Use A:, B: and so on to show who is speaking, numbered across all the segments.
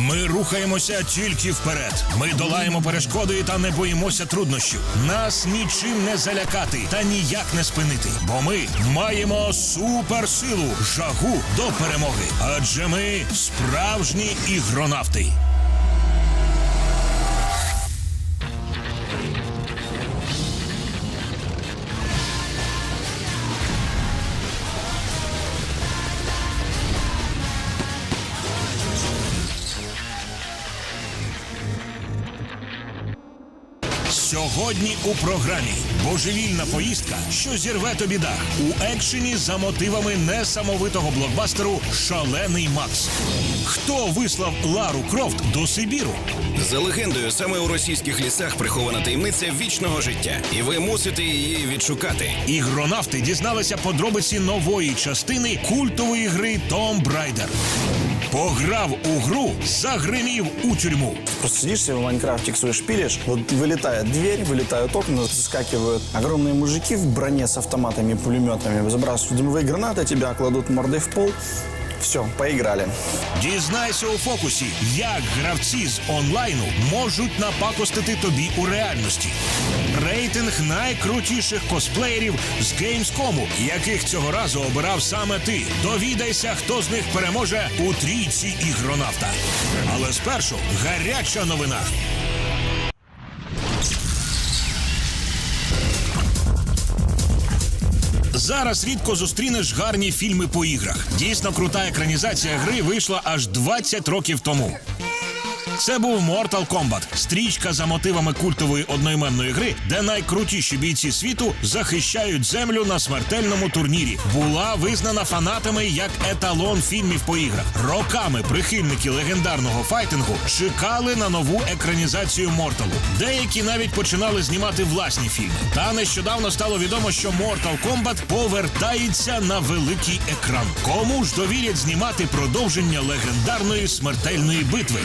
A: Ми рухаємося тільки вперед. Ми долаємо перешкоди та не боїмося труднощів. Нас нічим не залякати та ніяк не спинити. Бо ми маємо суперсилу, жагу до перемоги. Адже ми справжні ігронавти. Сьогодні у програмі божевільна поїздка, що зірве тобі дах у екшені за мотивами несамовитого блокбастеру Шалений Макс. Хто вислав Лару Крофт до Сибіру?
B: За легендою, саме у російських лісах прихована таємниця вічного життя, і ви мусите її відшукати.
A: Ігронавти дізналися подробиці нової частини культової гри Том Брайдер. Пограв у гру, загримів у тюрму.
C: Просто сидишь себе в Майнкрафте, шпилишь, вот вылетает дверь, вылетают окна, заскакивают огромные мужики в броне с автоматами и пулеметами, забрасывают дымовые гранаты, тебя кладут мордой в пол. все, поиграли.
A: Дізнайся у фокусі, як гравці з онлайну можуть напакостити тобі у реальності. Рейтинг найкрутіших косплеєрів з Gamescom, яких цього разу обирав саме ти. Довідайся, хто з них переможе у трійці ігронавта. Але спершу гаряча новина. Зараз рідко зустрінеш гарні фільми по іграх. Дійсно крута екранізація гри вийшла аж 20 років тому. Це був Mortal Kombat, стрічка за мотивами культової одноіменної гри, де найкрутіші бійці світу захищають землю на смертельному турнірі. Була визнана фанатами як еталон фільмів по іграх. Роками прихильники легендарного файтингу чекали на нову екранізацію Морталу. Деякі навіть починали знімати власні фільми. Та нещодавно стало відомо, що Mortal Kombat повертається на великий екран. Кому ж довірять знімати продовження легендарної смертельної битви?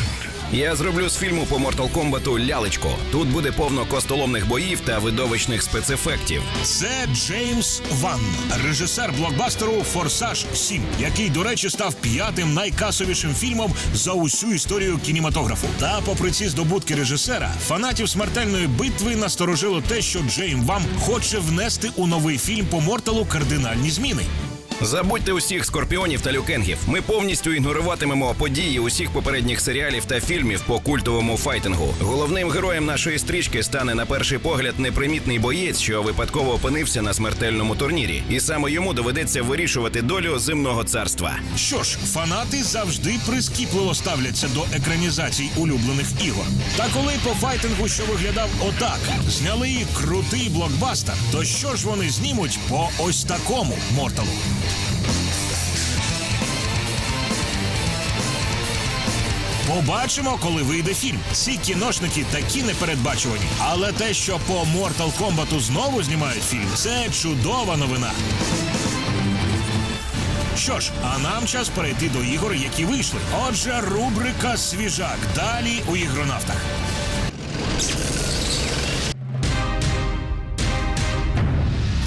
B: Я зроблю з фільму по Mortal Kombat лялечко. Тут буде повно костоломних боїв та видовищних спецефектів.
A: Це Джеймс Ван, режисер блокбастеру Форсаж 7, який, до речі, став п'ятим найкасовішим фільмом за усю історію кінематографу. Та, попри ці здобутки режисера, фанатів смертельної битви насторожило те, що Джейм Ван хоче внести у новий фільм по Морталу кардинальні зміни.
B: Забудьте усіх скорпіонів та люкенгів. Ми повністю ігноруватимемо події усіх попередніх серіалів та фільмів по культовому файтингу. Головним героєм нашої стрічки стане на перший погляд непримітний боєць, що випадково опинився на смертельному турнірі, і саме йому доведеться вирішувати долю земного царства.
A: Що ж, фанати завжди прискіпливо ставляться до екранізацій улюблених ігор. Та коли по файтингу, що виглядав отак, зняли крутий блокбастер, то що ж вони знімуть по ось такому морталу? Побачимо, коли вийде фільм. Ці кіношники такі непередбачувані. Але те, що по Mortal Kombat знову знімають фільм, це чудова новина. Що ж, а нам час перейти до ігор, які вийшли. Отже, рубрика Свіжак. Далі у ігронавтах.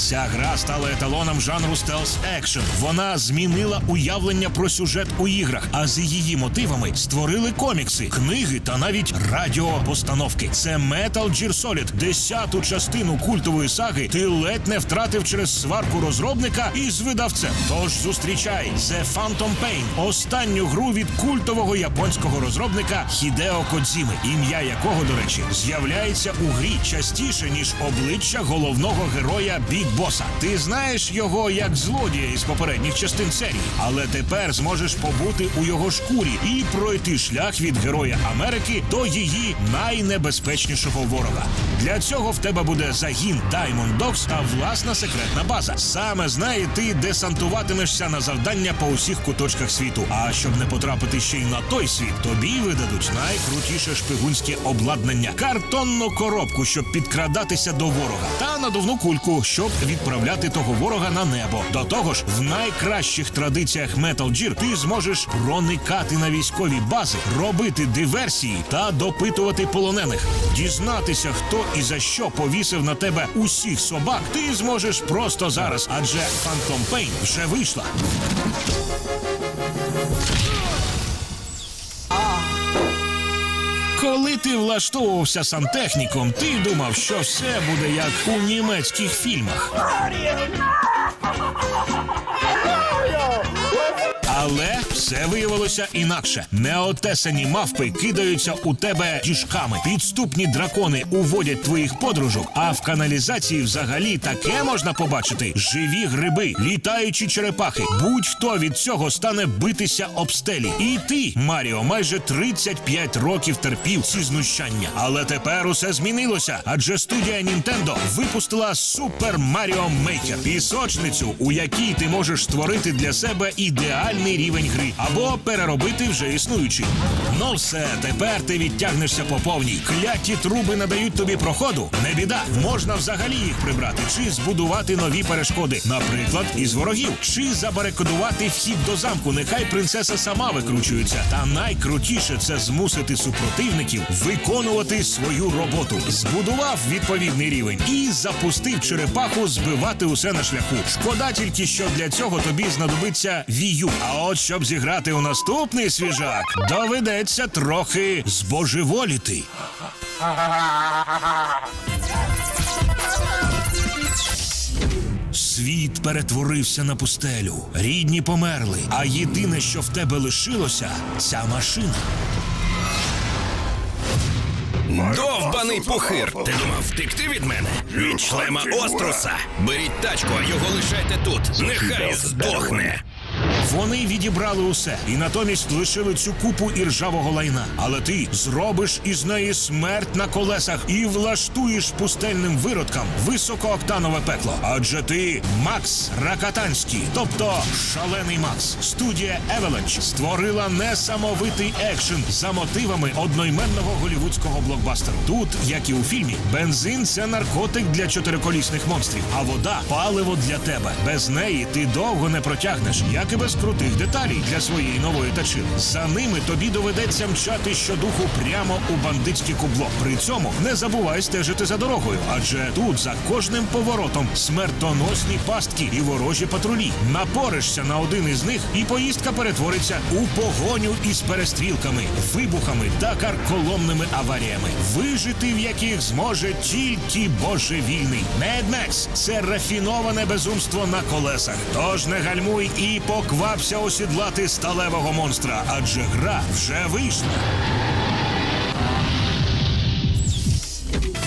A: Ця гра стала еталоном жанру стелс екшн. Вона змінила уявлення про сюжет у іграх, а з її мотивами створили комікси, книги та навіть радіопостановки. Це Metal Gear Solid, десяту частину культової саги. Ти ледь не втратив через сварку розробника із видавцем. Тож зустрічай The Phantom Pain, останню гру від культового японського розробника Хідео Кодзіми, ім'я якого, до речі, з'являється у грі частіше ніж обличчя головного героя Біг Боса. Ти знаєш його як злодія із попередніх частин серії, але тепер зможеш побути у його шкурі і пройти шлях від героя Америки до її найнебезпечнішого ворога. Для цього в тебе буде загін Diamond Dogs та власна секретна база. Саме з неї ти десантуватимешся на завдання по усіх куточках світу. А щоб не потрапити ще й на той світ, тобі видадуть найкрутіше шпигунське обладнання, картонну коробку, щоб підкрадатися до ворога, та надувну кульку, щоб відправляти того ворога на небо. До того ж, в найкращих традиціях Metal Gear ти зможеш проникати на військові бази, робити диверсії та допитувати полонених, дізнатися, хто і за що повісив на тебе усіх собак. Ти зможеш просто зараз, адже Phantom Pain вже вийшла. Коли ти влаштовувався сантехніком, ти думав, що все буде як у німецьких фільмах. Але все виявилося інакше. Неотесані мавпи кидаються у тебе діжками. Підступні дракони уводять твоїх подружок, а в каналізації взагалі таке можна побачити: живі гриби, літаючі черепахи. Будь-хто від цього стане битися об стелі. І ти, Маріо, майже 35 років терпів ці знущання. Але тепер усе змінилося, адже студія Nintendo випустила Super Mario Maker – пісочницю, у якій ти можеш створити для себе ідеальний рівень гри або переробити вже існуючий. Ну все, тепер ти відтягнешся по повній. Кляті труби надають тобі проходу. Не біда, можна взагалі їх прибрати чи збудувати нові перешкоди, наприклад, із ворогів, чи забарикадувати вхід до замку. Нехай принцеса сама викручується. Та найкрутіше це змусити супротивників виконувати свою роботу. Збудував відповідний рівень і запустив черепаху збивати усе на шляху. Шкода тільки, що для цього тобі знадобиться вію. А от щоб зіграти у наступний свіжак, доведеться трохи збожеволіти. Світ перетворився на пустелю. Рідні померли. А єдине, що в тебе лишилося, ця машина.
B: Довбаний пухир! Ти думав втекти від мене? Від члема Оструса! Беріть тачку, а його лишайте тут. Нехай здохне.
A: Вони відібрали усе і натомість лишили цю купу іржавого лайна. Але ти зробиш із неї смерть на колесах і влаштуєш пустельним виродкам високооктанове пекло. Адже ти Макс Ракатанський, тобто шалений Макс. Студія Avalanche створила несамовитий екшен за мотивами одноіменного голівудського блокбастеру. Тут, як і у фільмі, бензин це наркотик для чотириколісних монстрів, а вода паливо для тебе. Без неї ти довго не протягнеш, як і без крутих деталей для своєї нової тачили. За ними тобі доведеться мчати щодуху прямо у бандитське кубло. При цьому не забувай стежити за дорогою, адже тут за кожним поворотом смертоносні пастки і ворожі патрулі. Напоришся на один із них, і поїздка перетвориться у погоню із перестрілками, вибухами та карколомними аваріями, вижити в яких зможе тільки божевільний. Mad Max – це рафіноване безумство на колесах. Тож не гальмуй і поквапся осідлати сталевого монстра, адже гра вже вийшла.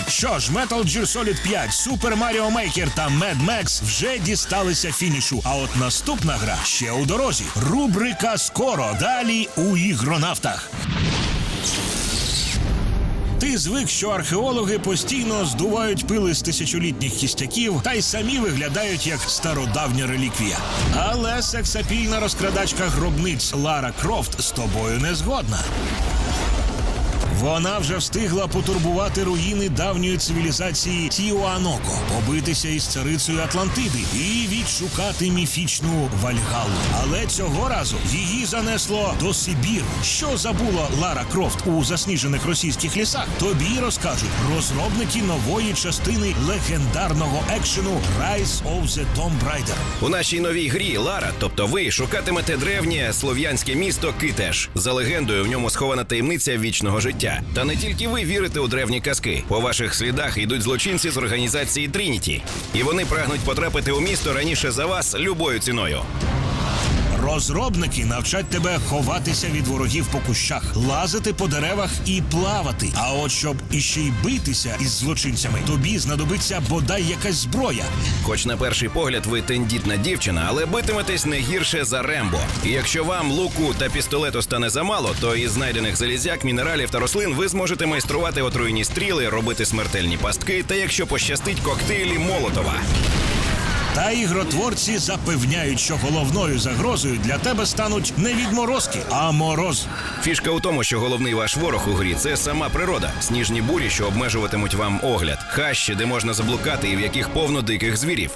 A: Що ж, Metal Gear Solid 5, Super Mario Maker та Mad Max вже дісталися фінішу. А от наступна гра ще у дорозі. Рубрика скоро далі у ігронавтах. Ти звик, що археологи постійно здувають пили з тисячолітніх кістяків та й самі виглядають як стародавня реліквія. Але сексапільна розкрадачка гробниць Лара Крофт з тобою не згодна. Вона вже встигла потурбувати руїни давньої цивілізації Тіуаноко, побитися із царицею Атлантиди і відшукати міфічну Вальгалу. Але цього разу її занесло до Сибіру. Що забула Лара Крофт у засніжених російських лісах? Тобі розкажуть розробники нової частини легендарного екшену Rise of the Tomb Raider.
B: У нашій новій грі Лара, тобто ви, шукатимете древнє слов'янське місто Китеж. За легендою, в ньому схована таємниця вічного життя. Та не тільки ви вірите у древні казки. По ваших слідах йдуть злочинці з організації Трініті, і вони прагнуть потрапити у місто раніше за вас любою ціною.
A: Розробники навчать тебе ховатися від ворогів по кущах, лазити по деревах і плавати. А от щоб іще й битися із злочинцями, тобі знадобиться бодай якась зброя.
B: Хоч на перший погляд ви тендітна дівчина, але битиметесь не гірше за Рембо. І якщо вам луку та пістолету стане замало, то із знайдених залізяк, мінералів та рослин ви зможете майструвати отруйні стріли, робити смертельні пастки та, якщо пощастить, коктейлі Молотова.
A: Та ігротворці запевняють, що головною загрозою для тебе стануть не відморозки, а мороз.
B: Фішка у тому, що головний ваш ворог у грі це сама природа, сніжні бурі, що обмежуватимуть вам огляд, хащі, де можна заблукати і в яких повно диких звірів.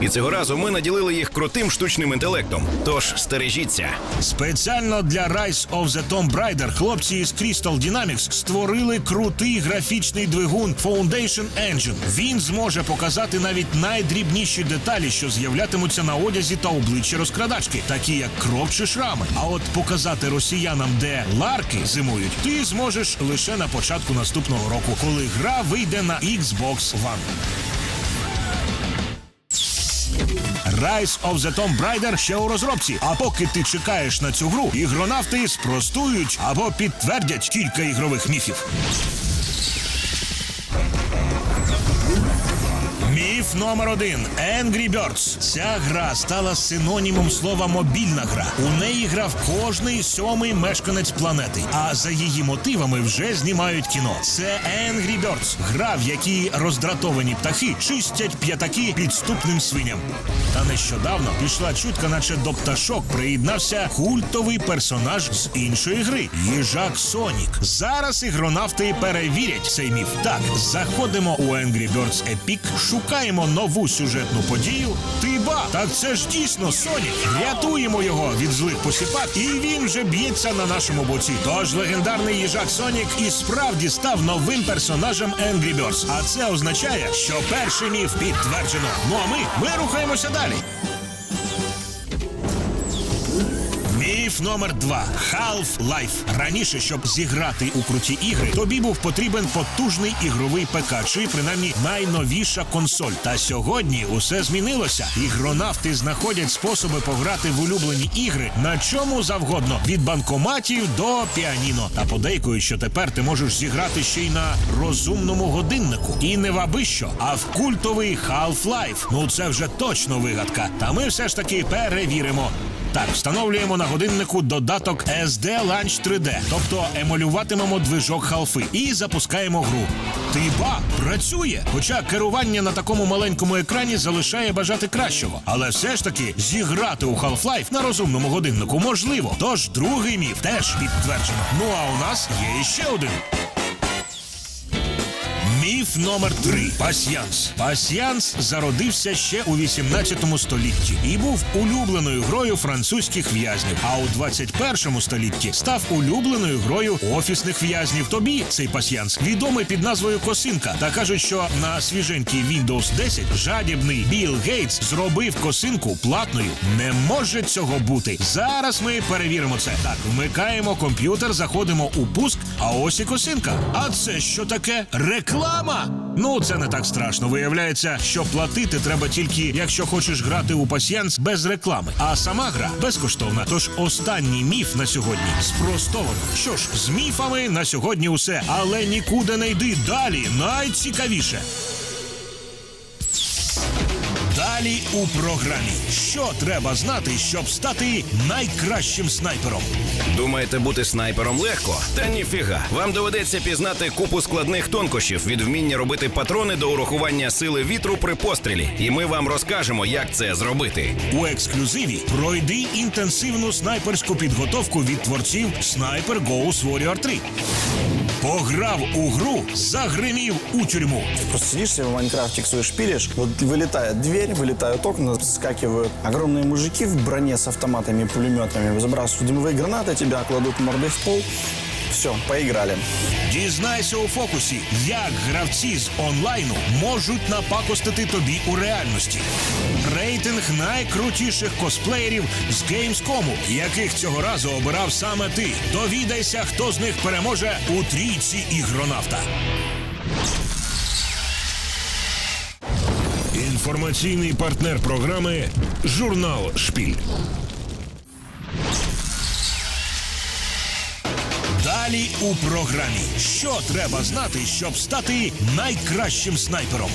B: І цього разу ми наділили їх крутим штучним інтелектом. Тож стережіться.
A: Спеціально для Rise of the Tomb Raider хлопці із Crystal Dynamics створили крутий графічний двигун Foundation Engine. Він зможе показати навіть найдрібніші деталі, що з'являтимуться на одязі та обличчі розкрадачки, такі як кров чи шрами. А от показати росіянам, де ларки зимують, ти зможеш лише на початку наступного року, коли гра вийде на Xbox One. Rise of the Tomb Raider ще у розробці. А поки ти чекаєш на цю гру, ігронавти спростують або підтвердять кілька ігрових міфів. Міф номер один Angry Birds. Ця гра стала синонімом слова мобільна гра. У неї грав кожний сьомий мешканець планети. А за її мотивами вже знімають кіно. Це Angry Birds. Гра, в якій роздратовані птахи чистять п'ятаки підступним свиням. Та нещодавно пішла чутка, наче до пташок приєднався культовий персонаж з іншої гри їжак Сонік. Зараз ігронавти перевірять цей міф. Так, заходимо у Angry Birds Epic, шукаємо нову сюжетну подію. Ти ба! Так це ж дійсно Сонік. Рятуємо його від злих посіпак, і він вже б'ється на нашому боці. Тож легендарний їжак Сонік і справді став новим персонажем Angry Birds. А це означає, що перший міф підтверджено. Ну а ми, ми рухаємося далі. Міф номер два Half-Life. Раніше, щоб зіграти у круті ігри, тобі був потрібен потужний ігровий ПК, чи принаймні найновіша консоль. Та сьогодні усе змінилося. Ігронавти знаходять способи пограти в улюблені ігри на чому завгодно від банкоматів до піаніно. Та подейкують, що тепер ти можеш зіграти ще й на розумному годиннику. І не в аби що, а в культовий Half-Life. Ну це вже точно вигадка. Та ми все ж таки перевіримо. Так, встановлюємо на годиннику додаток SD Launch 3D, тобто емулюватимемо движок халфи і запускаємо гру. Ти ба, працює! Хоча керування на такому маленькому екрані залишає бажати кращого. Але все ж таки зіграти у Half-Life на розумному годиннику можливо. Тож другий міф теж підтверджено. Ну а у нас є іще один. Міф номер три пасьянс. Пасьянс зародився ще у 18 столітті і був улюбленою грою французьких в'язнів. А у 21 столітті став улюбленою грою офісних в'язнів. Тобі цей пасьянс відомий під назвою Косинка. Та кажуть, що на свіженький Windows 10 жадібний Білл Гейтс зробив косинку платною. Не може цього бути. Зараз ми перевіримо це. Так, вмикаємо комп'ютер, заходимо у пуск. А ось і косинка. А це що таке? Реклама? Ну, це не так страшно. Виявляється, що платити треба тільки, якщо хочеш грати у пасьянс без реклами. А сама гра безкоштовна. Тож останній міф на сьогодні спростовано. Що ж, з міфами на сьогодні усе, але нікуди не йди далі. Найцікавіше. Далі у програмі. Що треба знати, щоб стати найкращим снайпером?
B: Думаєте, бути снайпером легко? Та ніфіга. Вам доведеться пізнати купу складних тонкощів від вміння робити патрони до урахування сили вітру при пострілі. І ми вам розкажемо, як це зробити.
A: У ексклюзиві пройди інтенсивну снайперську підготовку від творців Sniper Ghost Warrior 3. Пограв у гру, загримів у тюрму.
C: Просто сидишь себе в Майнкрафте, шпилишь, вот вылетает дверь, вылетают окна, скакивают огромные мужики в броне с автоматами, пулеметами, забрасывают дымовые гранаты, тебя кладут мордой в пол. все, поиграли.
A: Дізнайся у фокусі, як гравці з онлайну можуть напакостити тобі у реальності. Рейтинг найкрутіших косплеєрів з Gamescom, яких цього разу обирав саме ти. Довідайся, хто з них переможе у трійці ігронавта. Інформаційний партнер програми Журнал Шпіль. Далі у програмі. Що треба знати, щоб стати найкращим снайпером?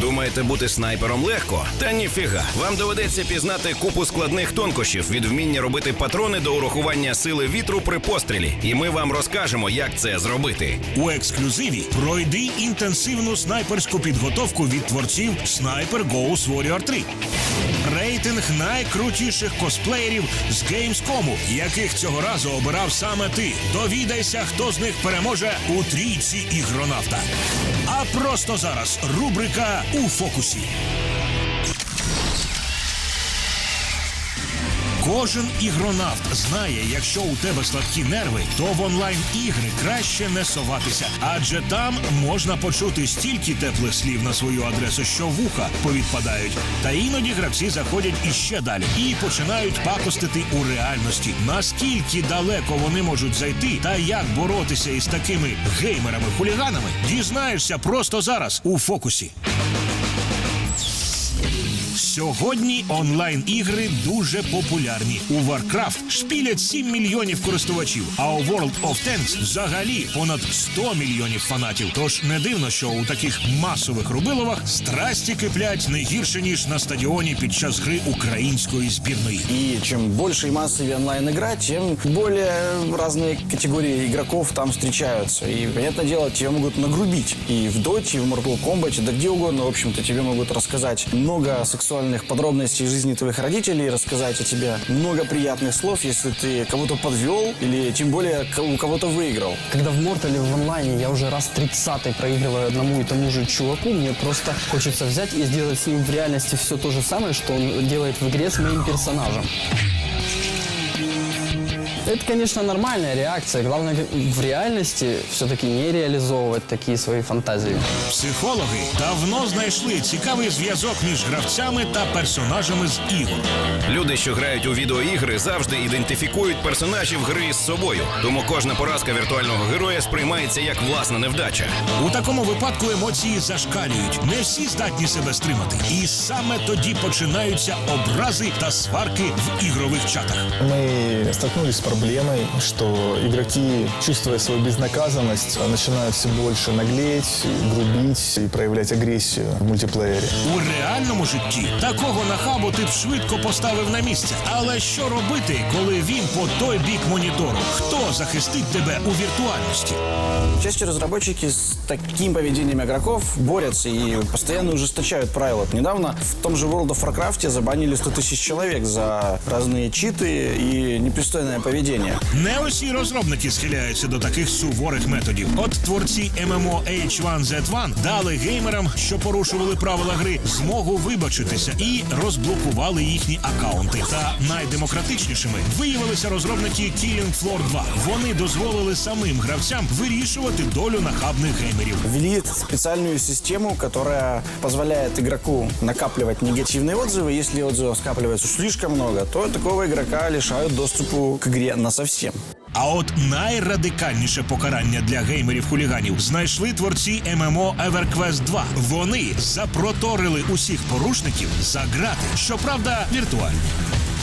B: Думаєте, бути снайпером легко? Та ніфіга. Вам доведеться пізнати купу складних тонкощів від вміння робити патрони до урахування сили вітру при пострілі. І ми вам розкажемо, як це зробити.
A: У ексклюзиві пройди інтенсивну снайперську підготовку від творців Sniper Ghost Warrior 3. Рейтинг найкрутіших косплеєрів з Gamescom, яких цього разу обирав саме ти. Довідайся, хто з них переможе у трійці ігронавта. А просто зараз рубрика у фокусі. Кожен ігронавт знає, якщо у тебе слабкі нерви, то в онлайн ігри краще не соватися, адже там можна почути стільки теплих слів на свою адресу, що вуха повідпадають. Та іноді гравці заходять іще далі і починають пакостити у реальності. Наскільки далеко вони можуть зайти, та як боротися із такими геймерами-хуліганами, дізнаєшся просто зараз у фокусі. Сьогодні онлайн-ігри дуже популярні. У Warcraft шпілять 7 мільйонів користувачів, а у World of Tanks взагалі понад 100 мільйонів фанатів. Тож не дивно, що у таких масових рубиловах страсті киплять не гірше ніж на стадіоні під час гри української збірної.
C: И чем больше и массовее онлайн-игра, тем более разные категории игроков там встречаются. И, понятное дело, тебя могут нагрубить. И в Доте, и в Mortal Kombat, да где угодно, в общем-то, тебе могут рассказать много сексуальных подробностей жизни твоих родителей, рассказать о тебе много приятных слов, если ты кого-то подвел или тем более у кого-то выиграл.
D: Когда в Мортале в онлайне я уже раз 30 проигрываю одному и тому же чуваку, мне просто хочется взять и сделать с ним в реальности все то же самое, что он делает в игре с моим персонажем. Это, конечно, нормальная реакция. Главное в реальности все-таки не реализовывать такие свои фантазии.
A: Психологи давно знайшли цікавий зв'язок між гравцями та персонажами з ігор.
B: Люди, що грають у відеоігри, завжди ідентифікують персонажів гри з собою. Тому кожна поразка віртуального героя сприймається як власна невдача.
A: У такому випадку емоції зашкалюють. Не всі здатні себе стримати. І саме тоді починаються образи та сварки в ігрових чатах.
E: Мы столкнулись с проблемой, что игроки, чувствуя свою безнаказанность, начинают все больше наглеть, грубить и проявлять агрессию в мультиплеере.
A: У реальному житті такого нахабу ти б швидко поставив на місце. Але що робити, коли він по той бік монітору? Хто захистить тебе у віртуальності?
C: К счастью, разработчики с таким поведением игроков борются и постоянно ужесточают правила. Вот Недавно в том же World of Warcraft забанили 100 тысяч человек за разные читы и непристойное поведение.
A: Не усі розробники схиляються до таких суворих методів. От творці ММО H1Z1 дали геймерам, що порушували правила гри, змогу вибачитися і розблокували їхні акаунти. Та найдемократичнішими виявилися розробники Killing Floor 2. Вони дозволили самим гравцям вирішувати долю нахабних геймерів.
C: Ввели специальную систему, которая позволяет игроку накапливать негативные отзывы. Если отзывов скапливается слишком много, то такого игрока лишают доступу к игре на совсем.
A: А от найрадикальніше покарання для геймерів-хуліганів знайшли творці ММО EverQuest 2. Вони запроторили усіх порушників за грати, щоправда, віртуально.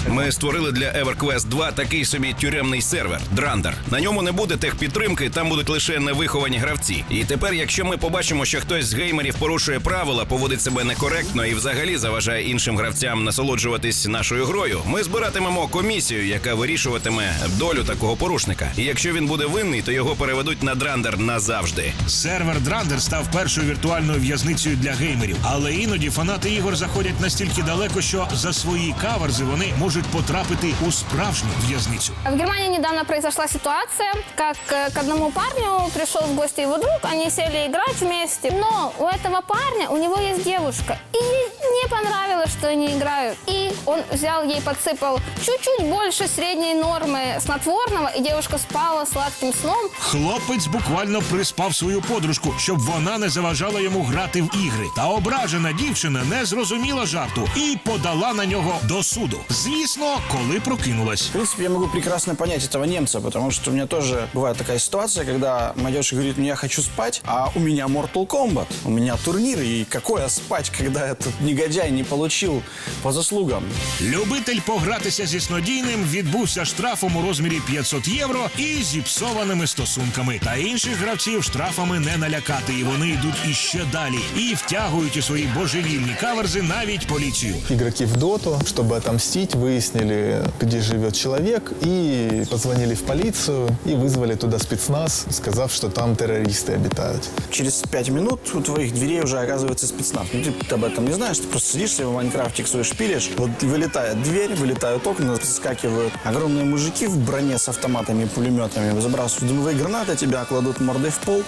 B: Ми створили для EverQuest 2 такий собі тюремний сервер Драндер. На ньому не буде техпідтримки, там будуть лише невиховані гравці. І тепер, якщо ми побачимо, що хтось з геймерів порушує правила, поводить себе некоректно і взагалі заважає іншим гравцям насолоджуватись нашою грою, ми збиратимемо комісію, яка вирішуватиме долю такого порушника. І якщо він буде винний, то його переведуть на Драндер назавжди.
A: Сервер Драндер став першою віртуальною в'язницею для геймерів, але іноді фанати ігор заходять настільки далеко, що за свої каверзи вони можуть потрапити у справжню в'язницю.
F: В Германии недавно произошла ситуация, как э, к одному парню пришел в гости его друг, они сели играть вместе, но у этого парня, у него есть девушка, и ей не понравилось, что они играют. И он взял ей, подсыпал чуть-чуть больше средней нормы снотворного, и девушка спала сладким сном.
A: Хлопець буквально приспав свою подружку, щоб вона не заважала йому грати в ігри. Та ображена дівчина не зрозуміла жарту і подала на нього до суду. Звісно, коли прокинулась.
C: В принципе, я могу прекрасно понять этого немца, потому что у меня тоже бывает такая ситуация, когда молодежь говорит, ну я хочу спать, а у меня Mortal Kombat, у меня турнир, и какое спать, когда этот негодяй не получил по заслугам.
A: Любитель погратися зі снодійним відбувся штрафом у розмірі 500 євро і зіпсованими стосунками. Та інших гравців штрафами не налякати, і вони йдуть іще далі і втягують у свої божевільні каверзи навіть поліцію.
E: Игроки в доту, чтобы отомстить, выяснили, где живет человек, и позвонили в полицию, и вызвали туда спецназ, сказав, что там террористы обитают.
C: Через пять минут у твоих дверей уже оказывается спецназ. Ну, ты об этом не знаешь, ты просто сидишь себе в Майнкрафте, свой шпилишь, вот вылетает дверь, вылетают окна, заскакивают огромные мужики в броне с автоматами и пулеметами, забрасывают дымовые гранаты, тебя кладут мордой в пол,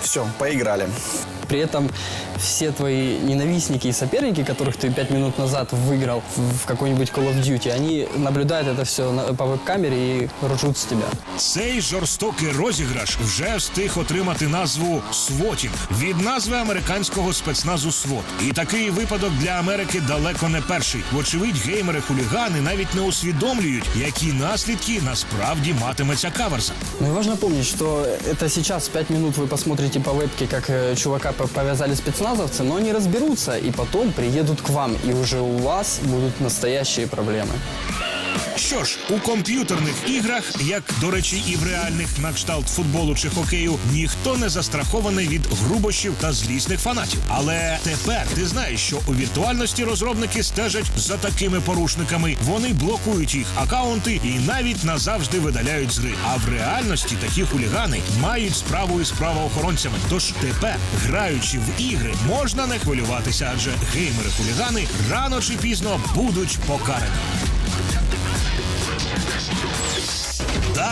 C: все, поиграли.
D: при этом все твои ненавистники и соперники, которых ты пять минут назад выиграл в в какой-нибудь Call of Duty, они наблюдают это все на- по веб-камере и ржут с тебя.
A: Цей жорстокий розіграш вже встиг отримати назву «Свотінг» від назви американського спецназу СВОТ. І такий випадок для Америки далеко не перший. Вочевидь, геймери-хулігани навіть не усвідомлюють, які наслідки насправді матиме ця каверза.
D: Ну и важно помнить, что это сейчас 5 минут вы посмотрите по вебке, как э, чувака по- повязали спецназовцы, но они разберутся и потом приедут к вам, и уже у вас будут настоящие проблемы.
A: Що ж, у комп'ютерних іграх, як до речі, і в реальних на кшталт футболу чи хокею, ніхто не застрахований від грубощів та злісних фанатів. Але тепер ти знаєш, що у віртуальності розробники стежать за такими порушниками. Вони блокують їх акаунти і навіть назавжди видаляють з гри. А в реальності такі хулігани мають справу із правоохоронцями. Тож тепер, граючи в ігри, можна не хвилюватися, адже геймери-хулігани рано чи пізно будуть покарані.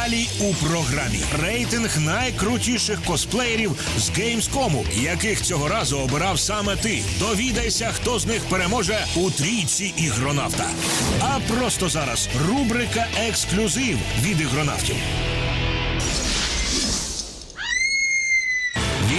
A: Далі у програмі рейтинг найкрутіших косплеєрів з Gamescom, яких цього разу обирав саме ти. Довідайся, хто з них переможе у трійці ігронавта. А просто зараз рубрика Ексклюзив від ігронавтів.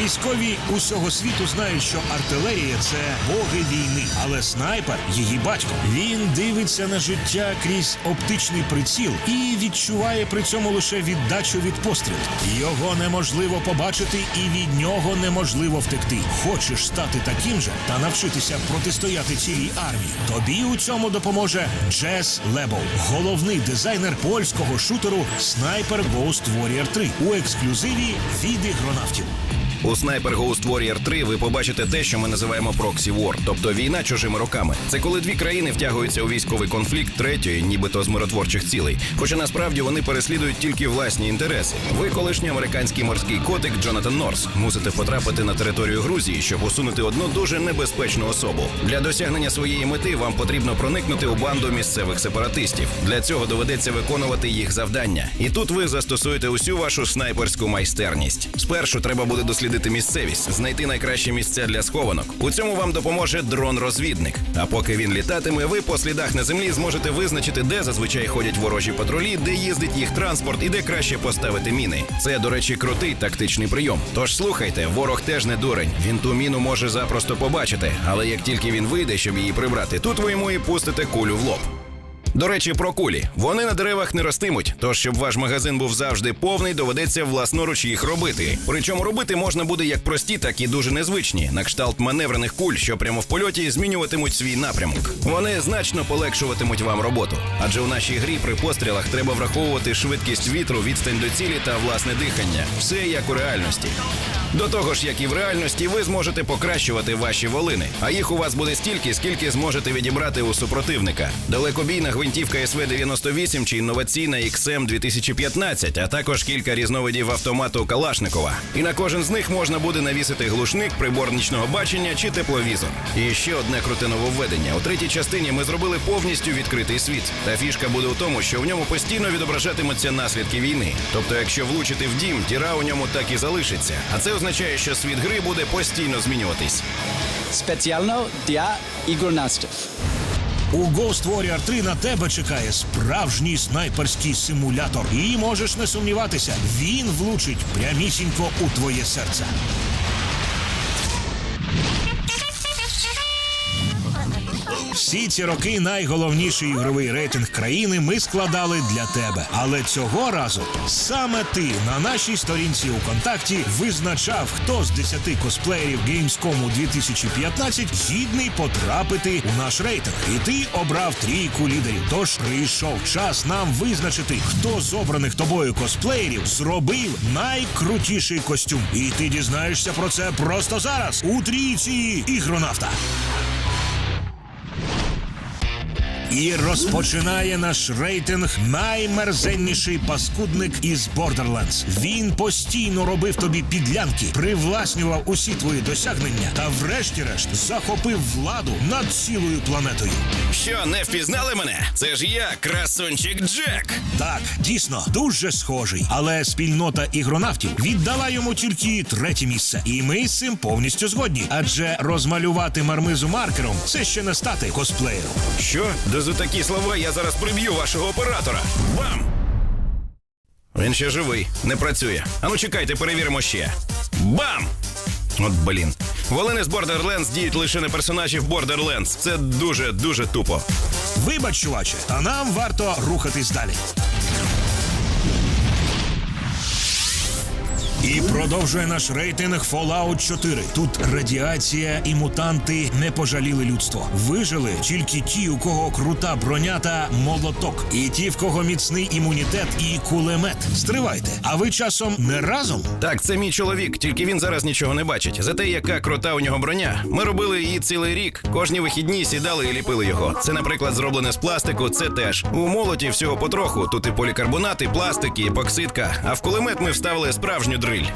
A: Військові усього світу знають, що артилерія це боги війни, але снайпер її батько. Він дивиться на життя крізь оптичний приціл і відчуває при цьому лише віддачу від пострілу. Його неможливо побачити, і від нього неможливо втекти. Хочеш стати таким же та навчитися протистояти цілій армії. Тобі у цьому допоможе Джес Лебоу, головний дизайнер польського шутеру Sniper Ghost Warrior 3 у ексклюзиві від ігронавтів.
B: У Sniper Ghost Warrior 3 ви побачите те, що ми називаємо Proxy War, тобто війна чужими руками. Це коли дві країни втягуються у військовий конфлікт третьої, нібито з миротворчих цілей. Хоча насправді вони переслідують тільки власні інтереси. Ви, колишній американський морський котик Джонатан Норс, мусите потрапити на територію Грузії, щоб усунути одну дуже небезпечну особу. Для досягнення своєї мети вам потрібно проникнути у банду місцевих сепаратистів. Для цього доведеться виконувати їх завдання. І тут ви застосуєте усю вашу снайперську майстерність. Спершу треба буде дослідити місцевість, знайти найкращі місця для схованок. У цьому вам допоможе дрон-розвідник. А поки він літатиме, ви по слідах на землі зможете визначити, де зазвичай ходять ворожі патрулі, де їздить їх транспорт і де краще поставити міни. Це, до речі, крутий тактичний прийом. Тож слухайте, ворог теж не дурень. Він ту міну може запросто побачити, але як тільки він вийде, щоб її прибрати, тут ви йому і пустите кулю в лоб. До речі, про кулі. Вони на деревах не ростимуть, тож щоб ваш магазин був завжди повний, доведеться власноруч їх робити. Причому робити можна буде як прості, так і дуже незвичні, на кшталт маневрених куль, що прямо в польоті змінюватимуть свій напрямок. Вони значно полегшуватимуть вам роботу. Адже у нашій грі при пострілах треба враховувати швидкість вітру, відстань до цілі та власне дихання. Все як у реальності. До того ж, як і в реальності, ви зможете покращувати ваші волини, а їх у вас буде стільки, скільки зможете відібрати у супротивника. Далекобійна гвинтівка СВ-98 чи інноваційна XM 2015, а також кілька різновидів автомату Калашникова. І на кожен з них можна буде навісити глушник, прибор нічного бачення чи тепловізор. І ще одне круте нововведення. У третій частині ми зробили повністю відкритий світ. Та фішка буде у тому, що в ньому постійно відображатимуться наслідки війни. Тобто, якщо влучити в дім, діра у ньому так і залишиться. А це означає, що світ гри буде постійно змінюватись.
G: спеціально для ігорнастів
A: У Ghost Warrior 3 на тебе чекає справжній снайперський симулятор. І можеш не сумніватися, він влучить прямісінько у твоє серце. Всі ці роки найголовніший ігровий рейтинг країни ми складали для тебе. Але цього разу саме ти на нашій сторінці у контакті визначав, хто з 10 косплеєрів Gamescom 2015 гідний потрапити у наш рейтинг. І ти обрав трійку лідерів. Тож прийшов час нам визначити, хто з обраних тобою косплеєрів зробив найкрутіший костюм. І ти дізнаєшся про це просто зараз у трійці ігронавта. І розпочинає наш рейтинг наймерзенніший паскудник із Borderlands. Він постійно робив тобі підлянки, привласнював усі твої досягнення та, врешті-решт, захопив владу над цілою планетою.
B: Що не впізнали мене? Це ж я, красунчик Джек.
A: Так, дійсно, дуже схожий. Але спільнота ігронавтів віддала йому тільки третє місце. І ми з цим повністю згодні. Адже розмалювати мармизу маркером це ще не стати косплеєром.
B: Що? Да за такі слова я зараз приб'ю вашого оператора. Бам! Він ще живий, не працює. Ану чекайте, перевіримо ще. Бам! От блін. Волини з Borderlands діють лише на персонажів Borderlands. Це дуже дуже тупо.
A: Вибач, чуваче, а нам варто рухатись далі. І продовжує наш рейтинг Fallout 4. Тут радіація і мутанти не пожаліли людство. Вижили тільки ті, у кого крута броня та молоток, і ті, в кого міцний імунітет і кулемет. Стривайте, а ви часом не разом?
B: Так, це мій чоловік, тільки він зараз нічого не бачить. Зате яка крута у нього броня. Ми робили її цілий рік. Кожні вихідні сідали і ліпили його. Це, наприклад, зроблене з пластику. Це теж у молоті всього потроху. Тут і полікарбонат, і пластик, і епоксидка. А в кулемет ми вставили справжню дриль.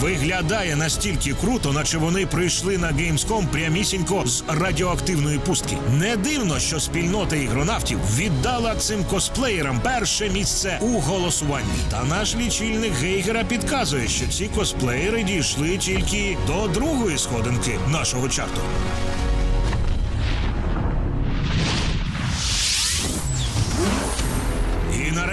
A: Виглядає настільки круто, наче вони прийшли на Gamescom прямісінько з радіоактивної пустки. Не дивно, що спільнота ігронавтів віддала цим косплеєрам перше місце у голосуванні. Та наш лічильник Гейгера підказує, що ці косплеєри дійшли тільки до другої сходинки нашого чарту.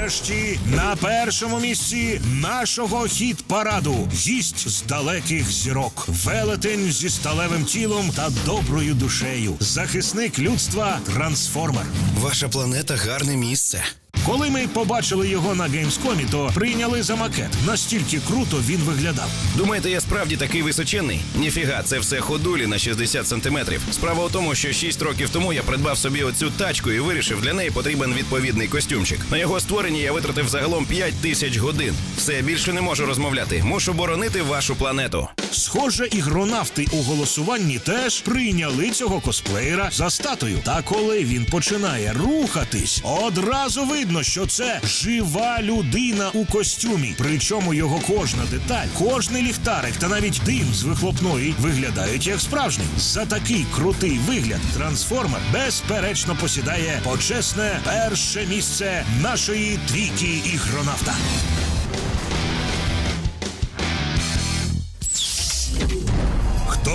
A: Нарешті на першому місці нашого хіт параду гість з далеких зірок, велетень зі сталевим тілом та доброю душею, захисник людства трансформер.
B: Ваша планета гарне місце.
A: Коли ми побачили його на геймскомі, то прийняли за макет. Настільки круто він виглядав.
B: Думаєте, я справді такий височенний? Ніфіга, це все ходулі на 60 сантиметрів. Справа у тому, що 6 років тому я придбав собі оцю тачку і вирішив, для неї потрібен відповідний костюмчик. На його створенні я витратив загалом 5 тисяч годин. Все більше не можу розмовляти. Мушу боронити вашу планету.
A: Схоже, ігронавти у голосуванні теж прийняли цього косплеєра за статую. Та коли він починає рухатись, одразу видно, що це жива людина у костюмі. Причому його кожна деталь, кожний ліхтарик та навіть дим з вихлопної виглядають як справжні. За такий крутий вигляд трансформер безперечно посідає почесне перше місце нашої трійки ігронавта.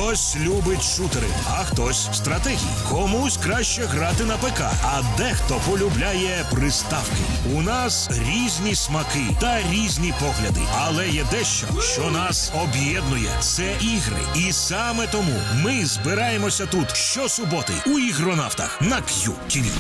A: Хтось любить шутери, а хтось стратегії. Комусь краще грати на ПК, а дехто полюбляє приставки. У нас різні смаки та різні погляди, але є дещо, що нас об'єднує. Це ігри. І саме тому ми збираємося тут щосуботи у ігронавтах на QTV.